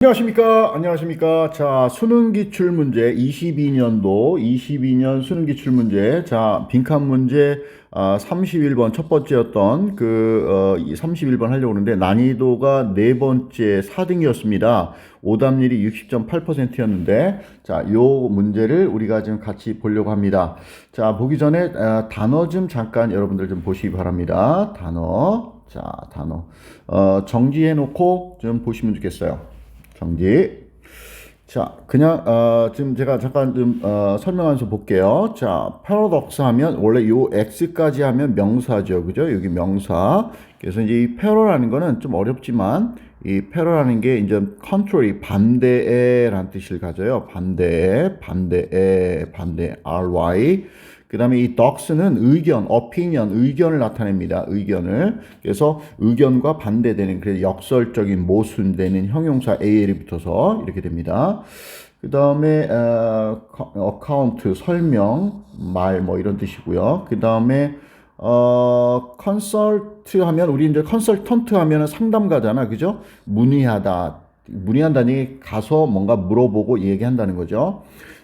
안녕하십니까. 안녕하십니까. 자, 수능 기출 문제 22년도 22년 수능 기출 문제. 자, 빈칸 문제 아, 31번 첫 번째였던 그 어, 이 31번 하려고 하는데 난이도가 네 번째 4등이었습니다. 오답률이 60.8%였는데 자, 요 문제를 우리가 지금 같이 보려고 합니다. 자, 보기 전에 아, 단어 좀 잠깐 여러분들 좀 보시기 바랍니다. 단어. 자, 단어. 어, 정지해 놓고 좀 보시면 좋겠어요. 정지. 자, 그냥 어, 지금 제가 잠깐 좀 어, 설명하면서 볼게요. 자, paradox 하면 원래 요 x까지 하면 명사죠, 그죠? 여기 명사. 그래서 이제 이 parall라는 거는 좀 어렵지만 이 parall라는 게 이제 contrary 반대에라는 뜻을 가져요. 반대에, 반대에, 반대 ry. 그 다음에 이 docs는 의견, opinion, 의견을 나타냅니다. 의견을. 그래서 의견과 반대되는, 그래서 역설적인 모순되는 형용사 AL이 붙어서 이렇게 됩니다. 그 다음에, 어, account, 설명, 말, 뭐 이런 뜻이고요. 그 다음에, 어, 컨설트 하면, 우리 이제 컨설턴트 하면은 상담가잖아. 그죠? 문의하다. 문의한다는 게 가서 뭔가 물어보고 얘기한다는 거죠.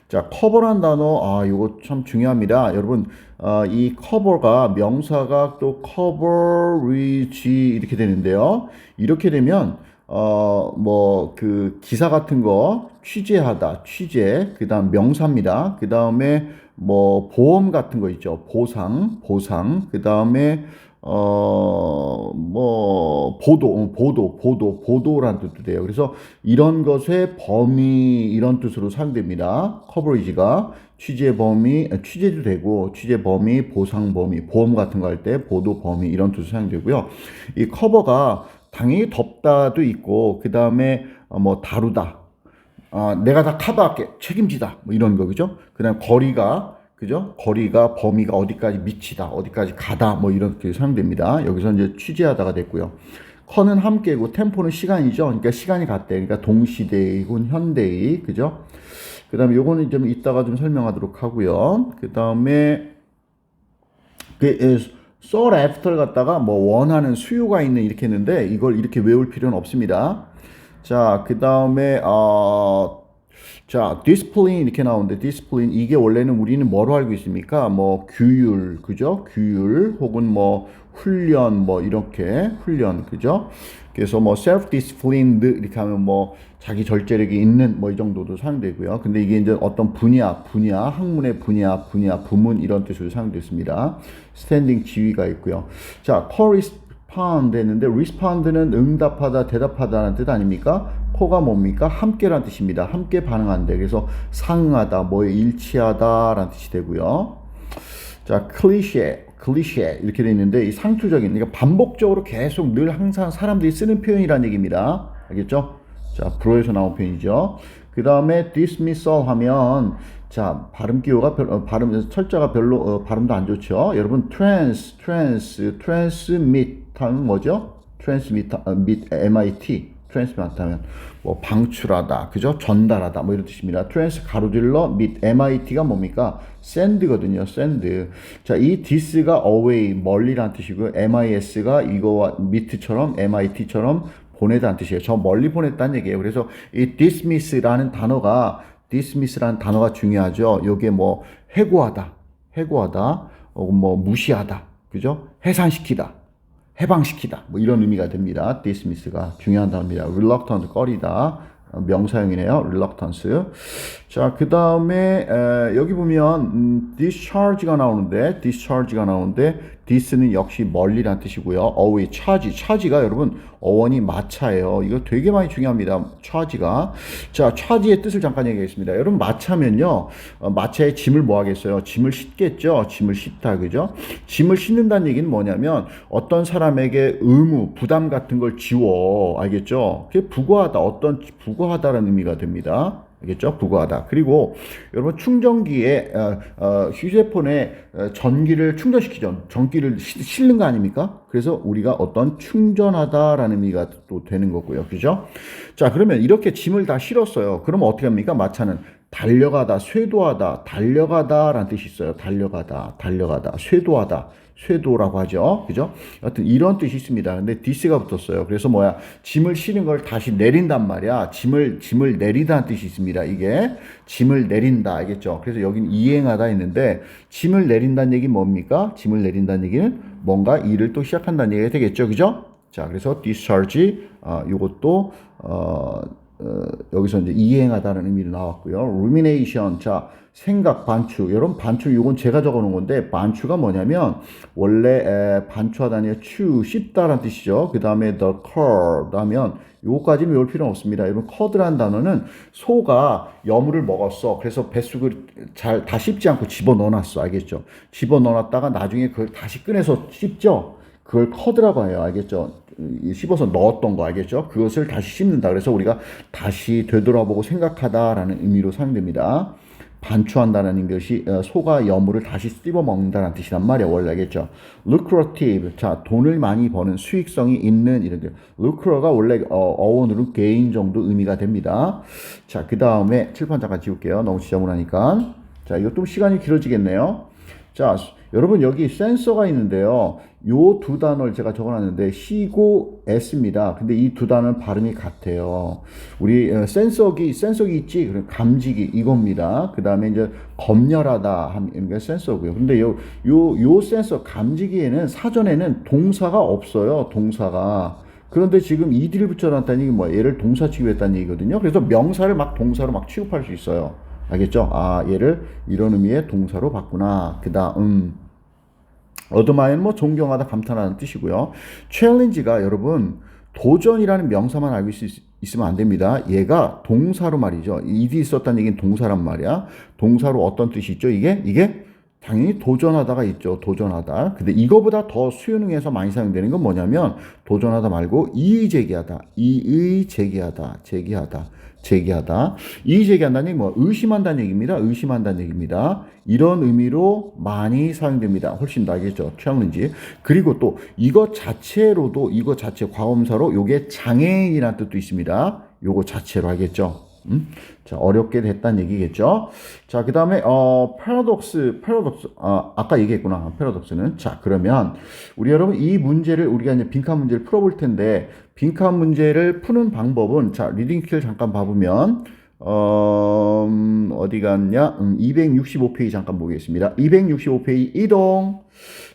자, 커버란 단어, 아, 이거 참 중요합니다. 여러분, 어, 이 커버가 명사가 또 coverage 이렇게 되는데요. 이렇게 되면, 어, 뭐, 그 기사 같은 거 취재하다, 취재, 그 다음 명사입니다. 그 다음에 뭐 보험 같은 거 있죠. 보상, 보상. 그 다음에 어, 뭐, 보도, 어, 보도, 보도, 보도라는 뜻도 돼요. 그래서 이런 것의 범위, 이런 뜻으로 사용됩니다. 커버리지가 취재 범위, 아, 취재도 되고, 취재 범위, 보상 범위, 보험 같은 거 할 때 보도 범위, 이런 뜻으로 사용되고요. 이 커버가 당연히 덮다도 있고, 그 다음에 뭐 다루다. 아, 내가 다 커버할게. 책임지다. 뭐 이런 거, 그죠? 그 다음 거리가, 그죠? 거리가 범위가 어디까지 미치다, 어디까지 가다, 뭐 이렇게 사용됩니다. 여기서 이제 취재하다가 됐고요. 커는 함께고 템포는 시간이죠. 그러니까 시간이 같대. 그러니까 동시대이군 현대의, 그죠? 그 다음에 요거는 좀 이따가 좀 설명하도록 하고요. 그 다음에 그 에, sought after 갖다가 뭐 원하는 수요가 있는 이렇게 했는데 이걸 이렇게 외울 필요는 없습니다. 자, 그 다음에 어 자, discipline 이렇게 나오는데 discipline 이게 원래는 우리는 뭐로 알고 있습니까? 뭐 규율, 그죠? 규율 혹은 뭐 훈련 뭐 이렇게 훈련, 그죠? 그래서 뭐 self disciplined 이렇게 하면 뭐 자기 절제력이 있는 뭐 이 정도도 사용되고요. 근데 이게 이제 어떤 분야, 분야, 학문의 분야, 분야, 부문 이런 뜻으로 사용됐습니다. standing 지위가 있고요. 자, correspond 했는데 respond는 응답하다, 대답하다라는 뜻 아닙니까? 코가 뭡니까? 함께라는 뜻입니다. 함께 반응한대. 그래서 상응하다, 뭐에 일치하다 라는 뜻이 되고요. 자, 클리셰, 클리셰 이렇게 돼 있는데 이 상투적인, 그러니까 반복적으로 계속 늘 항상 사람들이 쓰는 표현이라는 얘기입니다. 알겠죠? 자, 불어에서 나온 표현이죠. 그 다음에 dismissal 하면 자 발음 기호가 별, 어, 발음 철자가 별로 어, 발음도 안 좋죠. 여러분 trans, trans, transmit 하면 뭐죠? transmit, 어, mit, mit. 트랜스미트 하면 뭐 방출하다, 그죠? 전달하다 뭐 이런 뜻입니다. 트랜스 가로질러 및 MIT가 뭡니까? send거든요. send. 자, 이 this가 away 멀리란 뜻이고요. MIS가 이거와 mit처럼 MIT처럼 보내다는 뜻이에요. 저 멀리 보냈다는 얘기예요. 그래서 이 dismiss라는 단어가 dismiss라는 단어가 중요하죠. 요게 뭐 해고하다, 해고하다, 혹은 뭐 무시하다, 그죠? 해산시키다. 해방시키다 뭐 이런 의미가 됩니다. dismiss가 중요한 단어입니다. reluctant 꺼리다 어, 명사형이네요. reluctance. 자, 그 다음에 여기 보면 음, discharge가 나오는데 discharge가 나오는데 dis는 역시 멀리란 뜻이고요. away, charge, charge가 여러분 어원이 마차예요. 이거 되게 많이 중요합니다. charge가. 자, charge의 뜻을 잠깐 얘기하겠습니다. 여러분 마차면요. 어, 마차에 짐을 뭐 하겠어요? 짐을 싣겠죠. 짐을 싣다 그죠? 짐을 싣는다는 얘기는 뭐냐면 어떤 사람에게 의무, 부담 같은 걸 지워. 알겠죠? 그게 부과하다. 어떤 부과 하다라는 의미가 됩니다. 알겠죠? 부과하다. 그리고 여러분 충전기에 어, 어, 휴대폰에 어, 전기를 충전시키죠. 전기를 시, 실는 거 아닙니까? 그래서 우리가 어떤 충전하다라는 의미가 또 되는 거고요. 그죠? 자, 그러면 이렇게 짐을 다 실었어요. 그러면 어떻게 합니까? 마차는 달려가다, 쇄도하다, 달려가다라는 뜻이 있어요. 달려가다, 달려가다, 쇄도하다. 쇄도라고 하죠. 그죠? 여튼 이런 뜻이 있습니다. 근데 디스가 붙었어요. 그래서 뭐야? 짐을 실은 걸 다시 내린단 말이야. 짐을, 짐을 내리다는 뜻이 있습니다. 이게 짐을 내린다. 알겠죠? 그래서 여긴 이행하다 있는데 짐을 내린다는 얘기 뭡니까? 짐을 내린다는 얘기는 뭔가 일을 또 시작한다는 얘기가 되겠죠. 그죠? 자, 그래서 discharge, 어, 요것도, 어, 어, 여기서 이제 이행하다는 의미로 나왔고요. rumination, 자, 생각, 반추. 여러분, 반추, 이건 제가 적어 놓은 건데, 반추가 뭐냐면, 원래, 에, 반추하다니, 추, 씹다라는 뜻이죠. 그 다음에 the curd 하면, 요거까지 외울 필요는 없습니다. 여러분, cur드라는 단어는 소가 여물을 먹었어. 그래서 뱃속을 잘 다 씹지 않고 집어 넣어놨어. 알겠죠? 집어 넣어놨다가 나중에 그걸 다시 꺼내서 씹죠? 그걸 커드라고 해요. 알겠죠? 이 씹어서 넣었던 거 알겠죠? 그것을 다시 씹는다. 그래서 우리가 다시 되돌아보고 생각하다라는 의미로 사용됩니다. 반추한다는 것이 어, 소가 여물을 다시 씹어 먹는다는 뜻이란 말이야 원래 알겠죠? lucrative 자 돈을 많이 버는 수익성이 있는 이런 데 lucra가 원래 어, 어원으로 개인 정도 의미가 됩니다. 자그 다음에 칠판 잠깐 지울게요. 너무 지저분하니까 자 이것 좀 시간이 길어지겠네요. 자, 여러분 여기 센서가 있는데요. 요 두 단어를 제가 적어놨는데 C고 S입니다. 근데 이 두 단어는 발음이 같아요. 우리 어, 센서기 센서기 있지? 그럼 감지기 이겁니다. 그 다음에 이제 검열하다 하는 게 센서고요. 근데 요 요 요 센서 감지기에는 사전에는 동사가 없어요. 동사가. 그런데 지금 이디를 붙여놨다는 얘기 뭐야? 얘를 동사 취급했다는 얘기거든요. 그래서 명사를 막 동사로 막 취급할 수 있어요. 알겠죠? 아, 얘를 이런 의미의 동사로 봤구나. 그 다음, 어드마이는 뭐 존경하다, 감탄하는 뜻이고요. 챌린지가 여러분, 도전이라는 명사만 알고 있, 있으면 안 됩니다. 얘가 동사로 말이죠. 이디 있었다는 얘기는 동사란 말이야. 동사로 어떤 뜻이 있죠? 이게? 이게 당연히 도전하다가 있죠. 도전하다. 근데 이거보다 더 수요능에서 많이 사용되는 건 뭐냐면 도전하다 말고 이의 제기하다. 이의 제기하다. 제기하다. 제기하다. 이의 제기한다는 얘기 뭐 의심한다는 얘기입니다. 의심한다는 얘기입니다. 이런 의미로 많이 사용됩니다. 훨씬 나겠죠. 챌린지. 그리고 또 이것 자체로도 이것 자체 과거사로 요게 장애인이라는 뜻도 있습니다. 요거 자체로 하겠죠. 음? 자, 어렵게 됐다는 얘기겠죠. 자, 그 다음에, 어, 패러독스, 패러독스, 아, 아까 얘기했구나. 패러독스는. 자, 그러면, 우리 여러분, 이 문제를, 우리가 이제 빈칸 문제를 풀어볼 텐데, 빈칸 문제를 푸는 방법은, 자, 리딩 킬 잠깐 봐보면, 어, 음, 어디 갔냐? 음, 265페이지 잠깐 보겠습니다. 265페이지 이동.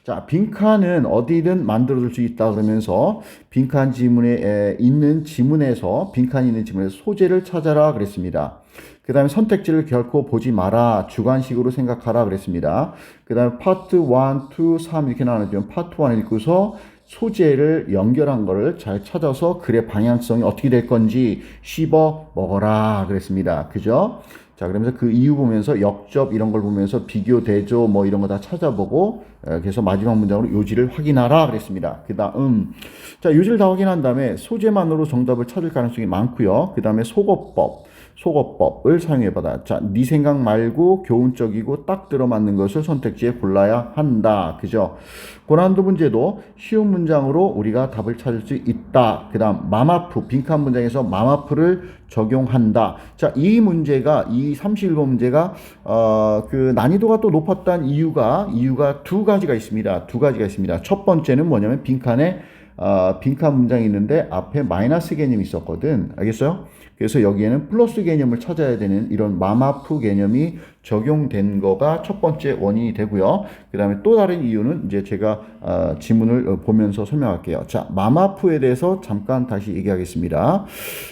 자, 빈칸은 어디든 만들어줄 수 있다 그러면서 빈칸 지문에 에, 있는 지문에서 빈칸이 있는 지문에서 소재를 찾아라 그랬습니다. 그 다음에 선택지를 결코 보지 마라. 주관식으로 생각하라 그랬습니다. 그 다음에 파트 1, 2, 3 이렇게 나눠지면 파트 1을 읽고서 소재를 연결한 거를 잘 찾아서 글의 방향성이 어떻게 될 건지 씹어 먹어라 그랬습니다. 그죠? 자, 그러면서 그 이유 보면서 역접 이런 걸 보면서 비교, 대조 뭐 이런 거 다 찾아보고 에, 그래서 마지막 문장으로 요지를 확인하라 그랬습니다. 그 다음, 자, 요지를 다 확인한 다음에 소재만으로 정답을 찾을 가능성이 많고요. 그 다음에 속어법. 속어법을 사용해봐라. 자, 네 생각 말고 교훈적이고 딱 들어맞는 것을 선택지에 골라야 한다. 그죠? 고난도 문제도 쉬운 문장으로 우리가 답을 찾을 수 있다. 그 다음, 마마프, 빈칸 문장에서 마마프를 적용한다. 자, 이 문제가, 이 31번 문제가, 어, 그 난이도가 또 높았다는 이유가, 이유가 두 가지가 있습니다. 두 가지가 있습니다. 첫 번째는 뭐냐면 빈칸에 어, 빈칸 문장이 있는데 앞에 마이너스 개념이 있었거든. 알겠어요? 그래서 여기에는 플러스 개념을 찾아야 되는 이런 마마프 개념이 적용된 거가 첫 번째 원인이 되고요. 그 다음에 또 다른 이유는 이제 제가 어, 지문을 어, 보면서 설명할게요. 자, 마마프에 대해서 잠깐 다시 얘기하겠습니다.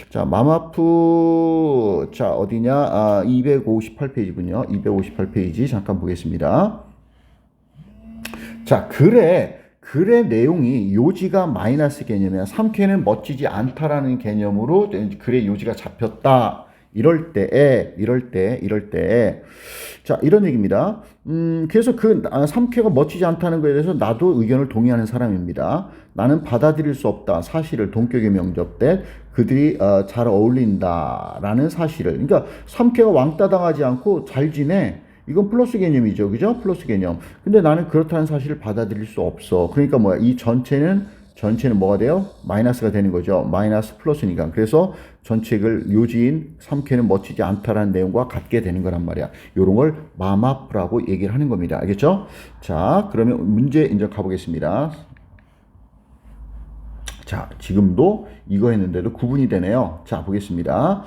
자, 마마프, 자, 어디냐? 아, 258페이지군요. 258페이지 잠깐 보겠습니다. 자, 글에 글의 내용이 요지가 마이너스 개념이야. 3K는 멋지지 않다라는 개념으로 글의 요지가 잡혔다. 이럴 때에, 이럴 때, 이럴 때. 자, 이런 얘기입니다. 음, 그래서 그 3K가 멋지지 않다는 것에 대해서 나도 의견을 동의하는 사람입니다. 나는 받아들일 수 없다. 사실을 동격에 명접된 그들이 어, 잘 어울린다라는 사실을. 그러니까 3K가 왕따 당하지 않고 잘 지내. 이건 플러스 개념이죠. 그죠? 플러스 개념. 근데 나는 그렇다는 사실을 받아들일 수 없어. 그러니까 뭐야? 이 전체는 전체는 뭐가 돼요? 마이너스가 되는 거죠. 마이너스 플러스니까. 그래서 전책을 요지인 3K는 멋지지 않다라는 내용과 같게 되는 거란 말이야. 요런 걸 마마프라고 얘기를 하는 겁니다. 알겠죠? 자, 그러면 문제 이제 가보겠습니다. 자, 지금도 이거 했는데도 구분이 되네요. 자, 보겠습니다.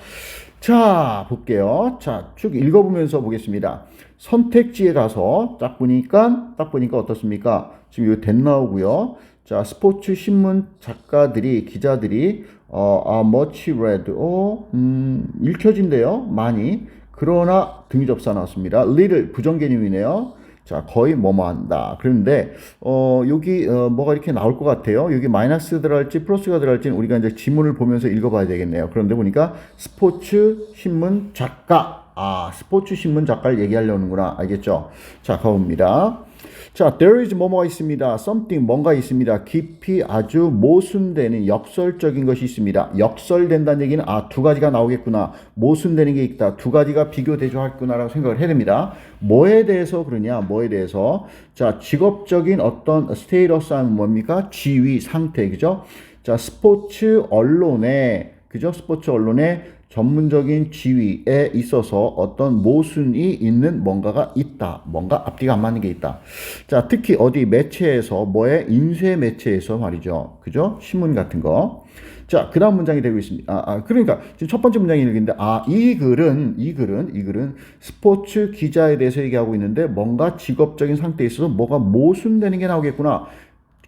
자, 볼게요. 자, 쭉 읽어보면서 보겠습니다. 선택지에 가서 딱 보니까, 딱 보니까 어떻습니까? 지금 이거 된 나오고요. 자, 스포츠 신문 작가들이, 기자들이, 어, 아, much read, 어, 음, 읽혀진대요. 많이. 그러나 등위 접사 나왔습니다. little 부정 개념이네요. 자, 거의 뭐뭐 한다. 그런데, 어, 여기, 어, 뭐가 이렇게 나올 것 같아요. 여기 마이너스 들어갈지 플러스가 들어갈지는 우리가 이제 지문을 보면서 읽어봐야 되겠네요. 그런데 보니까 스포츠 신문 작가. 아, 스포츠 신문 작가를 얘기하려는구나. 알겠죠? 자, 가봅니다. 자, there is 뭐뭐가 있습니다. something 뭔가 있습니다. 깊이 아주 모순되는 역설적인 것이 있습니다. 역설된다는 얘기는 아, 두 가지가 나오겠구나. 모순되는 게 있다. 두 가지가 비교 대조하겠구나라고 생각을 해야 됩니다. 뭐에 대해서 그러냐? 뭐에 대해서? 자, 직업적인 어떤 스테이러스 하면 뭡니까? 지위, 상태, 그죠? 자, 스포츠 언론에 그죠? 스포츠 언론에 전문적인 지위에 있어서 어떤 모순이 있는 뭔가가 있다. 뭔가 앞뒤가 안 맞는 게 있다. 자, 특히 어디 매체에서 뭐에 인쇄 매체에서 말이죠. 그죠? 신문 같은 거. 자, 그 다음 문장이 되고 있습니다. 아, 아, 그러니까 지금 첫 번째 문장이 읽는데, 아, 이 글은, 이 글은, 이 글은 스포츠 기자에 대해서 얘기하고 있는데 뭔가 직업적인 상태에 있어서 뭐가 모순되는 게 나오겠구나.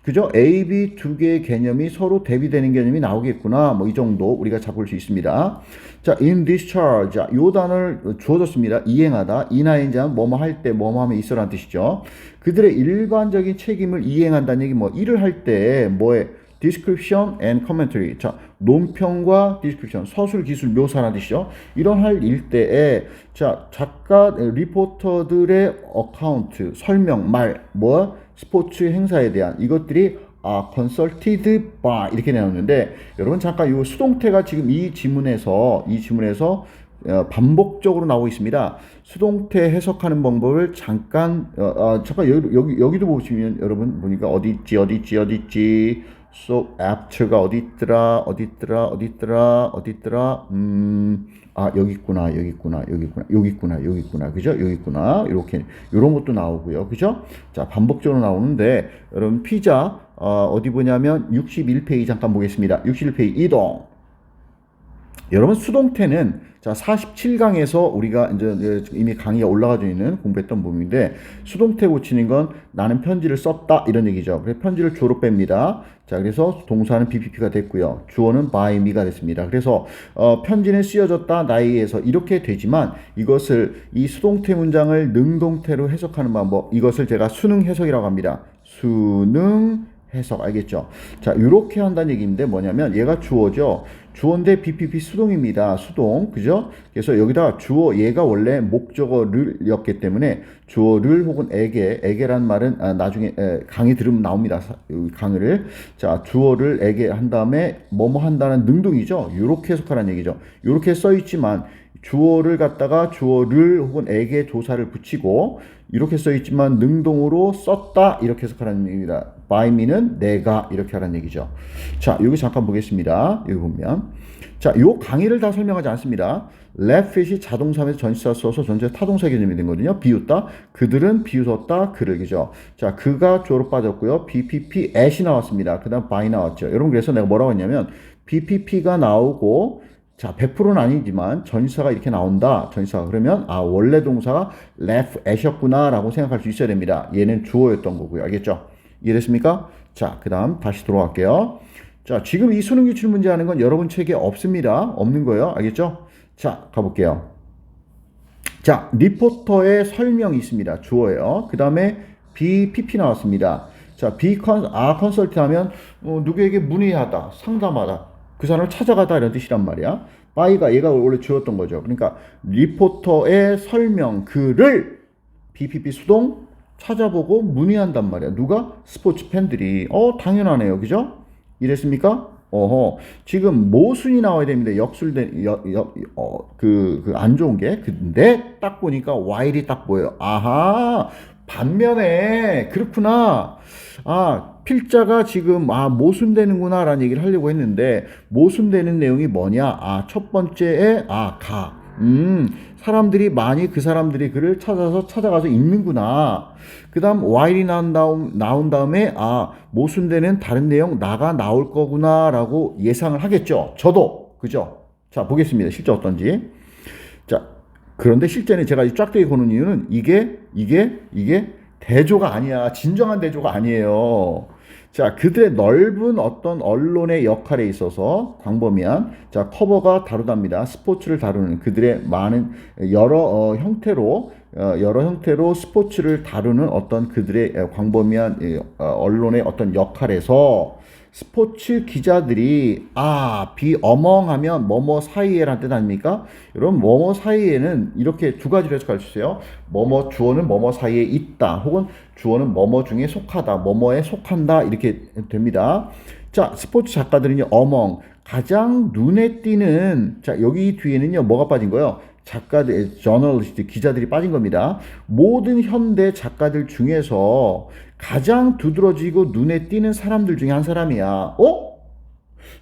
그죠? A, B 두 개의 개념이 서로 대비되는 개념이 나오겠구나. 뭐 이 정도 우리가 잡을 수 있습니다. 자, in discharge. 자, 요 단어를 주어졌습니다. 이행하다. 이나 인자는 뭐뭐 할 때, 뭐뭐 하면 있어라는 뜻이죠. 그들의 일반적인 책임을 이행한다는 얘기 뭐 일을 할 때 뭐에 description and commentary. 자, 논평과 description, 서술, 기술, 묘사라는 뜻이죠. 이런 할 일때에 자, 작가, 리포터들의 어카운트, 설명, 말, 뭐 스포츠 행사에 대한 이것들이 아, consulted by 이렇게 나오는데 여러분 잠깐 이 수동태가 지금 이 지문에서 이 지문에서 어, 반복적으로 나오고 있습니다. 수동태 해석하는 방법을 잠깐 어, 어, 잠깐 여기, 여기 여기도 보시면 여러분 보니까 어디 있지 어디 있지 어디 있지? So after가 어디 있더라 어디 있더라 어디 있더라 어디 있더라? 음 아 여기 있구나 여기 있구나 여기 있구나 여기 있구나 여기 있구나. 그죠? 여기 있구나. 이렇게 이런 것도 나오고요. 그죠? 자 반복적으로 나오는데 여러분 피자 어, 어디 보냐면 61페이지 잠깐 보겠습니다. 61페이지 이동 여러분 수동태는 자 47강에서 우리가 이제 이미 강의가 올라가져 있는 공부했던 부분인데 수동태 고치는 건 나는 편지를 썼다 이런 얘기죠. 그래서 편지를 주어로 뺍니다. 자 그래서 동사는 BPP가 됐고요. 주어는 by me가 됐습니다. 그래서 어, 편지는 쓰여졌다 나에 의해서 이렇게 되지만 이것을 이 수동태 문장을 능동태로 해석하는 방법 이것을 제가 수능 해석이라고 합니다. 수능 해석 알겠죠? 자, 이렇게 한다는 얘기인데 뭐냐면 얘가 주어죠. 주어인데 BPP 수동입니다. 수동. 그죠? 그래서 여기다 주어 얘가 원래 목적어를였기 때문에 주어를 혹은 에게 에게란 말은 아, 나중에 에, 강의 들으면 나옵니다. 강의를. 자, 주어를 에게 한 다음에 뭐뭐 한다는 능동이죠. 이렇게 해석하라는 얘기죠. 이렇게 써 있지만 주어를 갖다가 주어를 혹은 에게 조사를 붙이고 이렇게 써 있지만 능동으로 썼다 이렇게 해석하라는 얘기입니다. By me는 내가 이렇게 하라는 얘기죠. 자, 여기 잠깐 보겠습니다. 여기 보면 자, 요 강의를 다 설명하지 않습니다. 레핏이 자동사에서 전치사 써서 전체 타동사 개념이 된 거거든요. 비웃다. 그들은 비웃었다. 그를 그죠. 자, 그가 주어로 빠졌고요. BPP at이 나왔습니다. 그 다음 by 나왔죠. 여러분 그래서 내가 뭐라고 했냐면 BPP가 나오고 자, 100%는 아니지만 전치사가 이렇게 나온다. 전치사가 그러면 아, 원래 동사가 left at이었구나라고 생각할 수 있어야 됩니다. 얘는 주어였던 거고요. 알겠죠? 이해됐습니까? 자, 그 다음 다시 돌아갈게요. 자, 지금 이 수능 기출 문제 하는 건 여러분 책에 없습니다. 없는 거예요. 알겠죠? 자, 가볼게요. 자, 리포터의 설명이 있습니다. 주어예요. 그 다음에 BPP 나왔습니다. 자, B 컨, 아 컨설트 하면 어, 누구에게 문의하다, 상담하다, 그 사람을 찾아가다 이런 뜻이란 말이야. 바이가 얘가 원래 주었던 거죠. 그러니까 리포터의 설명 글을 BPP 수동 찾아보고 문의한단 말이야. 누가? 스포츠 팬들이. 어, 당연하네요. 그죠? 이랬습니까? 어허. 지금 모순이 나와야 됩니다. 역술된, 역, 역, 어, 그, 그, 안 좋은 게. 근데 딱 보니까 와일이 딱 보여요. 아하. 반면에 그렇구나. 아, 필자가 지금 아 모순되는구나 라는 얘기를 하려고 했는데 모순되는 내용이 뭐냐? 아, 첫 번째에 아, 가. 음, 사람들이 많이 그 사람들이 글을 찾아서 찾아가서 읽는구나. 그 다음 while이 나온 다음 나온 다음에 아, 모순되는 다른 내용 나가 나올 거구나 라고 예상을 하겠죠. 저도. 그죠? 자, 보겠습니다. 실제 어떤지. 자, 그런데 실제는 제가 이 쫙대기 거는 이유는 이게, 이게, 이게 대조가 아니야. 진정한 대조가 아니에요. 자, 그들의 넓은 어떤 언론의 역할에 있어서 광범위한 자 커버가 다루답니다. 스포츠를 다루는 그들의 많은 여러 어, 형태로 어, 여러 형태로 스포츠를 다루는 어떤 그들의 어, 광범위한 이, 어, 언론의 어떤 역할에서 스포츠 기자들이 아 비 어멍하면 뭐뭐 사이에란 뜻 아닙니까? 여러분 뭐뭐 사이에는 이렇게 두 가지로 해석할 수 있어요. 뭐뭐 주어는 뭐뭐 사이에 있다. 혹은 주어는 뭐뭐 중에 속하다. 뭐뭐에 속한다. 이렇게 됩니다. 자 스포츠 작가들은요 어멍 가장 눈에 띄는 자 여기 뒤에는요 뭐가 빠진 거예요? 작가들, 저널리스트, 기자들이 빠진 겁니다. 모든 현대 작가들 중에서 가장 두드러지고 눈에 띄는 사람들 중에 한 사람이야. 어?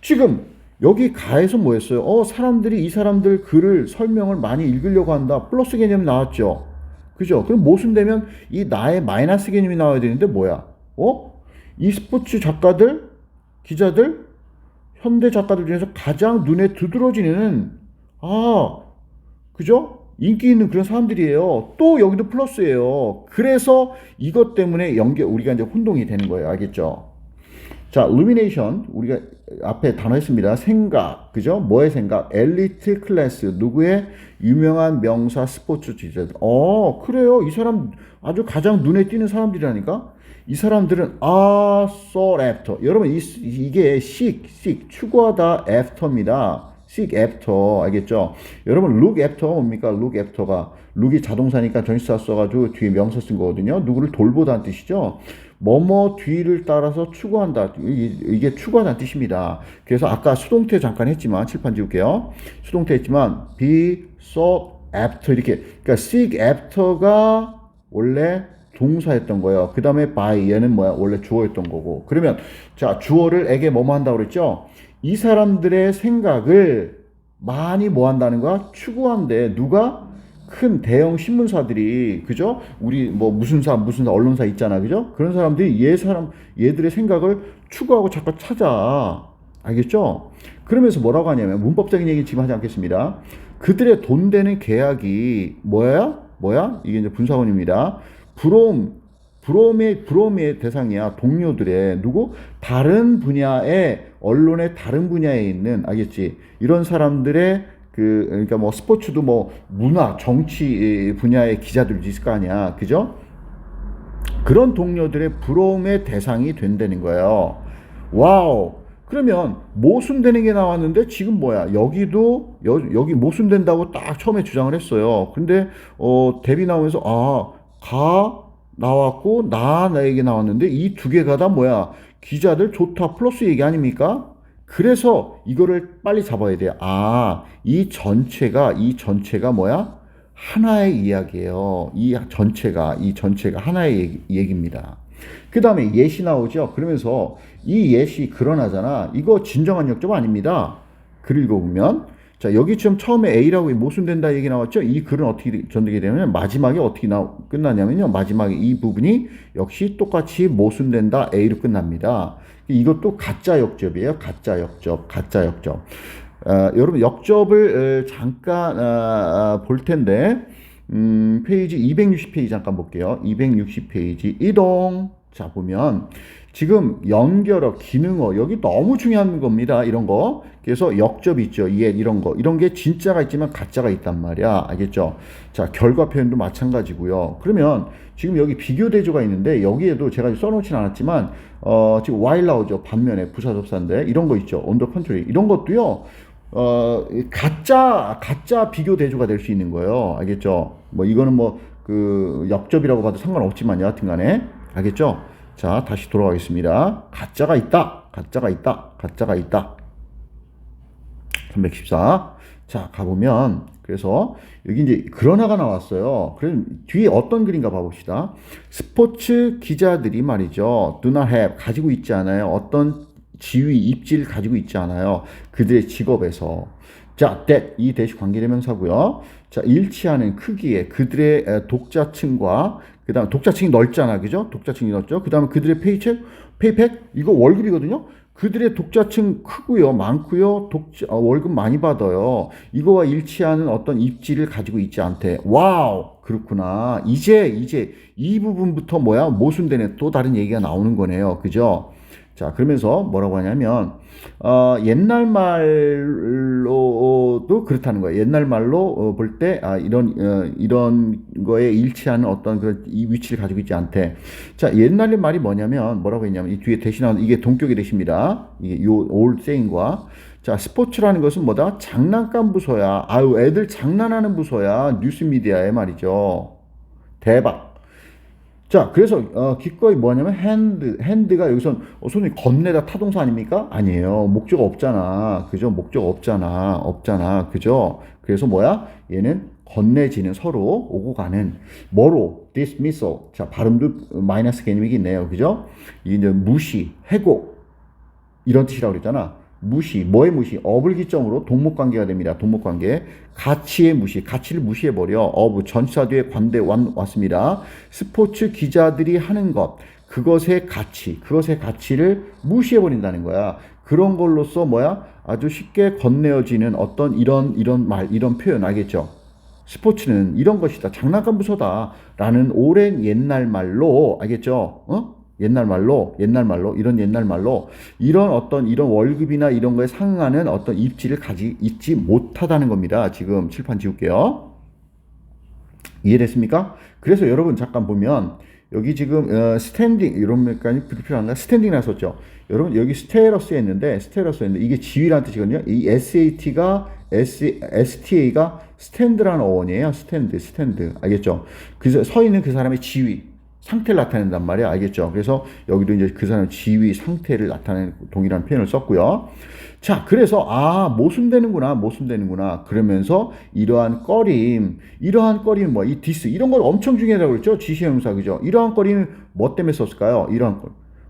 지금 여기 가에서 뭐였어요? 어, 사람들이 이 사람들 글을 설명을 많이 읽으려고 한다. 플러스 개념이 나왔죠. 그죠? 그럼 모순되면 이 나의 마이너스 개념이 나와야 되는데 뭐야? 어? 이 스포츠 작가들, 기자들, 현대 작가들 중에서 가장 눈에 두드러지는 아, 그죠? 인기 있는 그런 사람들이에요. 또 여기도 플러스예요. 그래서 이것 때문에 연계 우리가 이제 혼동이 되는 거예요. 알겠죠? 자, 루미네이션 우리가 앞에 단어 했습니다. 생각, 그죠? 뭐의 생각? 엘리트 클래스 누구의 유명한 명사 스포츠 지자들. 어, 그래요. 이 사람 아주 가장 눈에 띄는 사람들이라니까. 이 사람들은 아, sought after. 여러분 이, 이게 seek, seek 추구하다 after입니다. Seek after 알겠죠? 여러분 look after가 뭡니까? look after가 look이 자동사니까 전치사 써가지고 뒤에 명사 쓴 거거든요. 누구를 돌보다는 뜻이죠. 뭐뭐 뒤를 따라서 추구한다. 이게 추구하다는 뜻입니다. 그래서 아까 수동태 잠깐 했지만 칠판 지울게요. 수동태 했지만 be sought after 이렇게 그러니까 seek after가 원래 동사였던 거예요. 그 다음에 by 얘는 뭐야? 원래 주어였던 거고. 그러면 자 주어를 에게 뭐뭐 한다고 그랬죠? 이 사람들의 생각을 많이 뭐 한다는 거야? 추구한대. 누가? 큰 대형 신문사들이 그죠? 우리 뭐 무슨 사 무슨 사 언론사 있잖아. 그죠? 그런 사람들이 얘 사람 얘들의 생각을 추구하고 자꾸 찾아. 알겠죠? 그러면서 뭐라고 하냐면 문법적인 얘기 지금 하지 않겠습니다. 그들의 돈 되는 계약이 뭐야? 뭐야? 이게 이제 분사원입니다. 브롬 브롬의 브롬의 대상이야 동료들의. 누구? 다른 분야의 언론의 다른 분야에 있는 알겠지? 이런 사람들의 그 그러니까 뭐 스포츠도 뭐 문화 정치 분야의 기자들도 있을 거 아니야. 그죠? 그런 동료들의 부러움의 대상이 된다는 거예요. 와우. 그러면 모순되는 게 나왔는데 지금 뭐야? 여기도 여, 여기 모순된다고 딱 처음에 주장을 했어요. 근데 어 대비 나오면서 아가 나왔고 나 나에게 나왔는데 이 두 개가 다 뭐야 기자들 좋다 플러스 얘기 아닙니까? 그래서 이거를 빨리 잡아야 돼요. 아, 이 전체가 이 전체가 뭐야? 하나의 이야기예요. 이 전체가 이 전체가 하나의 얘기, 얘기입니다. 그 다음에 예시 나오죠. 그러면서 이 예시 그러나잖아. 이거 진정한 역점 아닙니다. 글 읽어보면 자, 여기 지금 처음에 A라고 모순된다 얘기 나왔죠? 이 글은 어떻게 전되게 되냐면 마지막에 어떻게 나, 끝나냐면요. 마지막에 이 부분이 역시 똑같이 모순된다 A로 끝납니다. 이것도 가짜 역접이에요. 가짜 역접, 가짜 역접. 어, 여러분 역접을 어, 잠깐 어, 볼 텐데 음, 페이지 260페이지 잠깐 볼게요. 260페이지 이동. 자 보면 지금 연결어, 기능어 여기 너무 중요한 겁니다. 이런 거. 그래서 역접이 있죠. 이게 이런 거. 이런 게 진짜가 있지만 가짜가 있단 말이야. 알겠죠? 자, 결과 표현도 마찬가지고요. 그러면 지금 여기 비교 대조가 있는데 여기에도 제가 써놓진 않았지만 어, 지금 while 나오죠. 반면에 부사 접사인데 이런 거 있죠. the contrary. 이런 것도요. 어, 가짜 가짜 비교 대조가 될 수 있는 거예요. 알겠죠? 뭐 이거는 뭐 그 역접이라고 봐도 상관없지만 여하튼 간에 알겠죠? 자, 다시 돌아가겠습니다. 가짜가 있다. 가짜가 있다. 가짜가 있다. 314. 자, 가보면, 그래서 여기 이제 그러나가 나왔어요. 그럼 뒤에 어떤 그림가 봐봅시다. 스포츠 기자들이 말이죠. not have, 가지고 있지 않아요. 어떤 지위, 입지를 가지고 있지 않아요. 그들의 직업에서. 자, that, 이 대시 관계대명사고요. 자, 일치하는 크기에 그들의 에, 독자층과 그 다음 독자층이 넓잖아. 그죠? 독자층이 넓죠. 그 다음에 그들의 페이책, 페이팩, 이거 월급이거든요. 그들의 독자층 크고요, 많고요, 독자, 어, 월급 많이 받아요. 이거와 일치하는 어떤 입지를 가지고 있지 않대. 와우, 그렇구나. 이제 이제 이 부분부터 뭐야 모순되네 또 다른 얘기가 나오는 거네요, 그죠? 자, 그러면서 뭐라고 하냐면 어, 옛날 말로도 그렇다는 거예요. 옛날 말로 어, 볼 때 아, 이런 어, 이런 거에 일치하는 어떤 그런 이 위치를 가지고 있지 않대. 자, 옛날의 말이 뭐냐면 뭐라고 했냐면 이 뒤에 대신하는 이게 동격의 대시입니다. 이게 요 old saying과 자, 스포츠라는 것은 뭐다? 장난감 부서야. 아유, 애들 장난하는 부서야. 뉴스 미디어의 말이죠. 대박. 자, 그래서 어, 기꺼이 뭐냐면 핸드, 핸드가 여기서 어, 손이 건네다 타동사 아닙니까? 아니에요. 목적 없잖아. 그죠? 목적 없잖아. 없잖아. 그죠? 그래서 뭐야? 얘는 건네지는 서로 오고 가는 뭐로 dismissal. 자, 발음도 마이너스 개념이 있네요. 그죠? 이제 무시, 해고 이런 뜻이라고 그랬잖아. 무시, 뭐의 무시? 업을 기점으로 동목관계가 됩니다. 동목관계. 가치의 무시, 가치를 무시해버려. 업, 전치사 뒤에 관대 왔, 왔습니다. 스포츠 기자들이 하는 것, 그것의 가치, 그것의 가치를 무시해버린다는 거야. 그런 걸로써 뭐야? 아주 쉽게 건네어지는 어떤 이런, 이런 말, 이런 표현, 알겠죠? 스포츠는 이런 것이다. 장난감 부서다. 라는 오랜 옛날 말로, 알겠죠? 어? 옛날 말로, 옛날 말로, 이런 옛날 말로, 이런 어떤 이런 월급이나 이런 거에 상응하는 어떤 입지를 가지 있지 못하다는 겁니다. 지금 칠판 지울게요. 이해됐습니까? 그래서 여러분 잠깐 보면 여기 지금 어, 스탠딩 이런 메까지 불필요한가? 스탠딩 나섰죠. 여러분 여기 스테러스 했는데 스테러스 했는데 이게 지위라는 뜻이거든요. 이 SAT가 S, STA가 스탠드라는 어원이에요. 스탠드, 스탠드. 알겠죠? 그래서 서 있는 그 사람의 지위. 상태를 나타낸단 말이야. 알겠죠? 그래서 여기도 이제 그 사람 지위 상태를 나타내는 동일한 표현을 썼고요. 자, 그래서 아, 모순되는구나. 모순되는구나. 그러면서 이러한 꺼림, 이러한 꺼림 뭐 이 디스 이런 걸 엄청 중요하다고 그랬죠? 지시 형사 그죠? 이러한 꺼림은 뭐 때문에 썼을까요? 이러한 꺼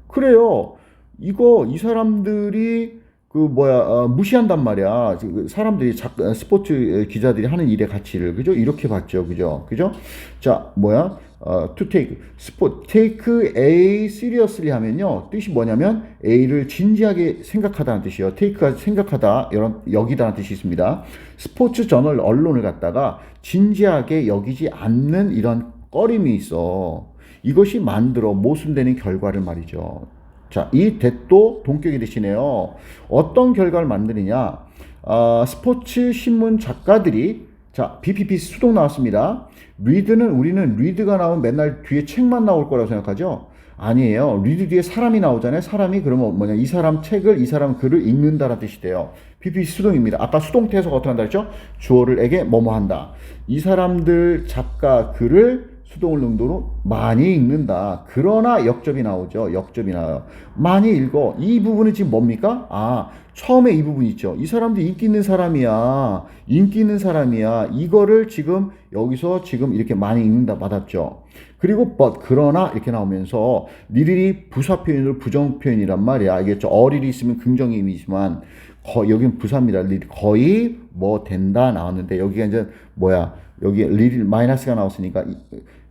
그래요. 이거 이 사람들이 그 뭐야 어, 무시한단 말이야. 그 사람들이 작, 스포츠 기자들이 하는 일의 가치를 그죠? 이렇게 봤죠, 그죠? 그죠? 자, 뭐야? 어, to take 스포 take A seriously 하면요 뜻이 뭐냐면 A를 진지하게 생각하다는 뜻이에요. take가 생각하다 여기다는 뜻이 있습니다. 스포츠 저널 언론을 갖다가 진지하게 여기지 않는 이런 꺼림이 있어. 이것이 만들어 모순되는 결과를 말이죠. 자, 이 대도 동격이 되시네요. 어떤 결과를 만드느냐? 어, 스포츠 신문 작가들이 자, BPP 수동 나왔습니다. 리드는 우리는 리드가 나오면 맨날 뒤에 책만 나올 거라고 생각하죠? 아니에요. 리드 뒤에 사람이 나오잖아요. 사람이 그러면 뭐냐? 이 사람 책을, 이 사람 글을 읽는다라는 뜻이 돼요. PP 수동입니다. 아까 수동태에서 어떻게 한다 했죠? 주어를에게 뭐뭐 한다. 이 사람들 작가 글을 수동을 능도로 많이 읽는다. 그러나 역접이 나오죠. 역접이 나와요. 많이 읽어. 이 부분은 지금 뭡니까? 아, 처음에 이 부분 있죠. 이 사람도 인기 있는 사람이야. 인기 있는 사람이야. 이거를 지금 여기서 지금 이렇게 많이 읽는다 받았죠. 그리고 but 그러나 이렇게 나오면서 니들이 부사 표현으로 부정 표현이란 말이야. 알겠죠? 어릴이 있으면 긍정 의미지만 거, 여기는 부사입니다. 거의 뭐 된다 나왔는데 여기가 이제 뭐야? 여기 리 마이너스가 나왔으니까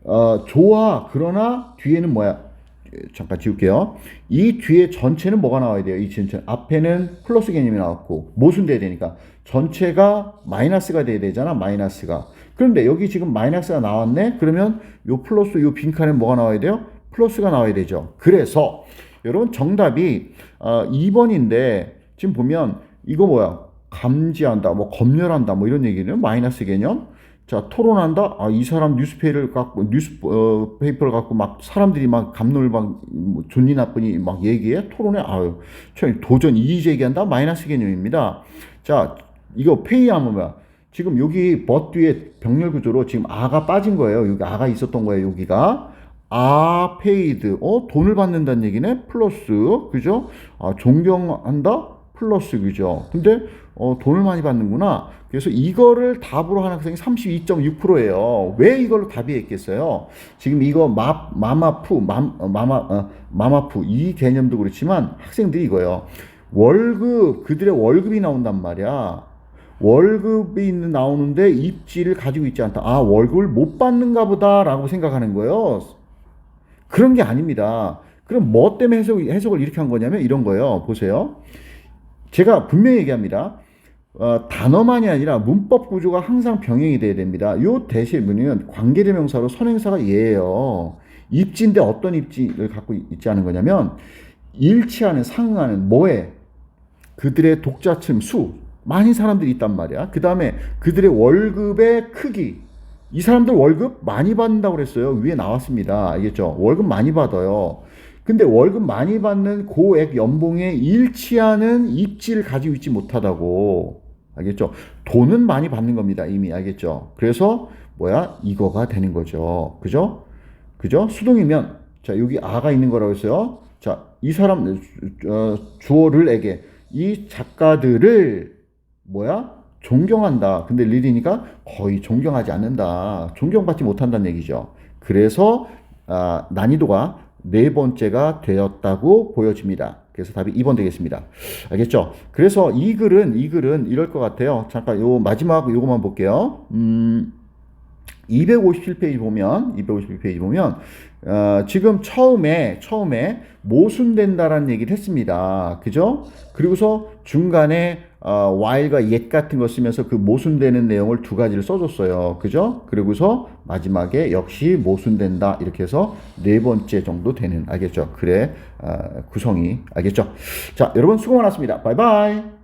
어, 좋아. 그러나 뒤에는 뭐야? 잠깐 지울게요. 이 뒤에 전체는 뭐가 나와야 돼요? 이 전체 앞에는 플러스 개념이 나왔고 모순돼야 되니까 전체가 마이너스가 돼야 되잖아. 마이너스가. 그런데 여기 지금 마이너스가 나왔네. 그러면 요 플러스 요 빈칸에 뭐가 나와야 돼요? 플러스가 나와야 되죠. 그래서 여러분 정답이 어, 2번인데 지금 보면 이거 뭐야? 감지한다, 뭐 검열한다, 뭐 이런 얘기는 마이너스 개념. 자, 토론한다? 아, 이 사람 뉴스페이퍼를 갖고, 뉴스페이퍼를 갖고 막 사람들이 막막뭐 존니 나쁘니 막 얘기해? 토론해? 아유, 도전 이의 제기한다? 마이너스 개념입니다. 자, 이거 페이하면 뭐야? 지금 여기 벗 뒤에 병렬 구조로 지금 아가 빠진 거예요. 여기 아가 있었던 거예요, 여기가. 아, 페이드. 어, 돈을 받는다는 얘기네? 플러스. 그죠? 아, 존경한다? 플러스. 그죠? 근데, 어, 돈을 많이 받는구나. 그래서 이거를 답으로 한 학생이 32.6%예요. 왜 이걸로 답이 했겠어요? 지금 이거 마, 마마푸, 맘, 어, 마마, 어, 마마푸 이 개념도 그렇지만 학생들이 이거예요. 월급, 그들의 월급이 나온단 말이야. 월급이 나오는데 입지를 가지고 있지 않다. 아, 월급을 못 받는가 보다라고 생각하는 거예요. 그런 게 아닙니다. 그럼 뭐 때문에 해석, 해석을 이렇게 한 거냐면 이런 거예요. 보세요. 제가 분명히 얘기합니다. 어, 단어만이 아니라 문법 구조가 항상 병행이 돼야 됩니다. 요 대시문은 관계대명사로 선행사가 얘예요. 입지인데 어떤 입지를 갖고 있지 않은 거냐면 일치하는 상응하는 뭐에 그들의 독자층 수 많은 사람들이 있단 말이야. 그 다음에 그들의 월급의 크기 이 사람들 월급 많이 받는다고 그랬어요. 위에 나왔습니다. 알겠죠? 월급 많이 받아요. 근데 월급 많이 받는 고액 연봉에 일치하는 입지를 가지고 있지 못하다고. 알겠죠? 돈은 많이 받는 겁니다. 이미 알겠죠? 그래서 뭐야? 이거가 되는 거죠. 그죠? 그죠? 수동이면 자, 여기 아가 있는 거라고 했어요. 자, 이 사람 어, 주어를에게 이 작가들을 뭐야? 존경한다. 근데 리리니까 거의 존경하지 않는다. 존경받지 못한다는 얘기죠. 그래서 아, 난이도가 네 번째가 되었다고 보여집니다. 그래서 답이 2번 되겠습니다. 알겠죠? 그래서 이 글은 이 글은 이럴 것 같아요. 잠깐 요 마지막 요거만 볼게요. 음 257페이지 보면 257페이지 보면 어, 지금 처음에 처음에 모순된다라는 얘기를 했습니다. 그죠? 그리고서 중간에 어, while과 yet 같은 거 쓰면서 그 모순되는 내용을 두 가지를 써줬어요. 그죠? 그리고서 마지막에 역시 모순된다 이렇게 해서 네 번째 정도 되는 알겠죠? 그래 어, 구성이 알겠죠? 자 여러분 수고 많았습니다. 바이바이.